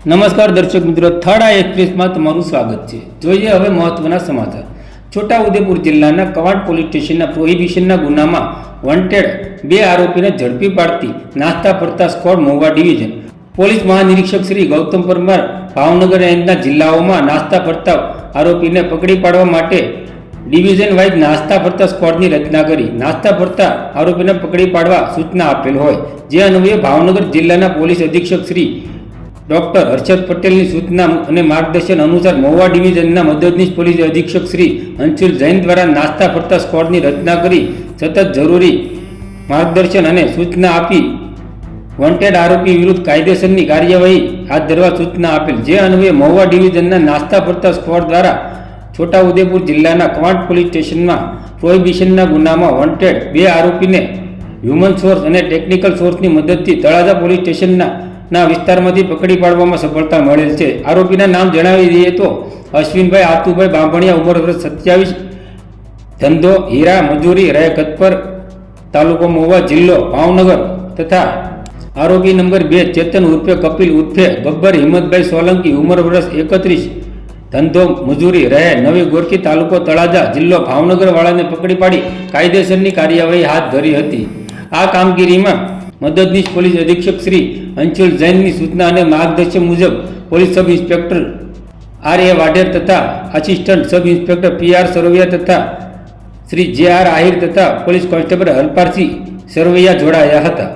નમસ્કાર દર્શક મિત્રો થર્ડ આ એક્સપ્રેસમાં તમારું સ્વાગત છે. જોઈએ હવે મહત્વના સમાચાર. છોટાઉદેપુર જિલ્લાના કવાડ પોલીસ સ્ટેશનના પ્રોહિબિશનના ગુનામાં વોન્ટેડ બે આરોપીને ઝડપી પાડતી નાસ્તા ફરતા સ્કોડ મોવા ડિવિઝન. પોલીસ મહાનિરીક્ષક શ્રી ગૌતમ પરમાર ભાવનગર રેન્જના જિલ્લાઓમાં નાસ્તા ફરતા આરોપીને પકડી પાડવા માટે ડિવિઝન વાઇઝ નાસ્તા ફરતા સ્કોડની રચના કરી નાસ્તા ફરતા આરોપીને પકડી પાડવા સૂચના આપેલ હોય. જે અન્વયે ભાવનગર જિલ્લાના પોલીસ અધિક્ષક શ્રી ડોક્ટર હર્ષદ પટેલની સૂચના અને માર્ગદર્શન અનુસાર મહુવા ડિવિઝનના મદદનીશ પોલીસ અધિક્ષક શ્રી અંશુલ જૈન દ્વારા નાસ્તા ફરતા સ્કોડની રચના કરી સતત જરૂરી માર્ગદર્શન અને સૂચના આપી વોન્ટેડ આરોપી વિરુદ્ધ કાયદેસરની કાર્યવાહી હાથ ધરવા સૂચના આપેલ. જે અન્વયે મહુવા ડિવિઝનના નાસ્તા ફરતા સ્કોડ દ્વારા છોટાઉદેપુર જિલ્લાના કવાંટ પોલીસ સ્ટેશનમાં પ્રોહિબિશનના ગુનામાં વોન્ટેડ બે આરોપીને હ્યુમન સોર્સ અને ટેકનિકલ સોર્સની મદદથી તળાજા પોલીસ સ્ટેશનના ના વિસ્તારમાંથી પકડી પાડવામાં સફળતા મળેલ છે. આરોપીના નામ જણાવી દઈએ તો અશ્વિનભાઈ, આતુભાઈ બાંભણિયા, ઉંમર વર્ષ સત્યાવીસ, ધંધો, હીરા, મજૂરી રહે ગતપર તાલુકો મોવા જિલ્લો, ભાવનગર તથા આરોપી નંબર બે, ચેતન ઉર્ફે કપિલ ઉર્ફે ગબ્બર હિંમતભાઈ સોલંકી, ઉંમર વર્ષ એકત્રીસ, ધંધો, મજૂરી રહે નવી ગોરખી તાલુકો તળાજા જિલ્લો ભાવનગર વાળાને પકડી પાડી કાયદેસરની કાર્યવાહી હાથ ધરી હતી. આ કામગીરીમાં મદદનીશ પોલીસ અધિક્ષક શ્રી અંશુલ જૈનની સૂચના અને માર્ગદર્શન મુજબ police sub inspector R A Vadher તથા assistant sub inspector P R Sarvaiya તથા શ્રી જે આર આહિર તથા પોલીસ કોન્સ્ટેબલ હરપારસિંહ સરવૈયા જોડાયા હતા.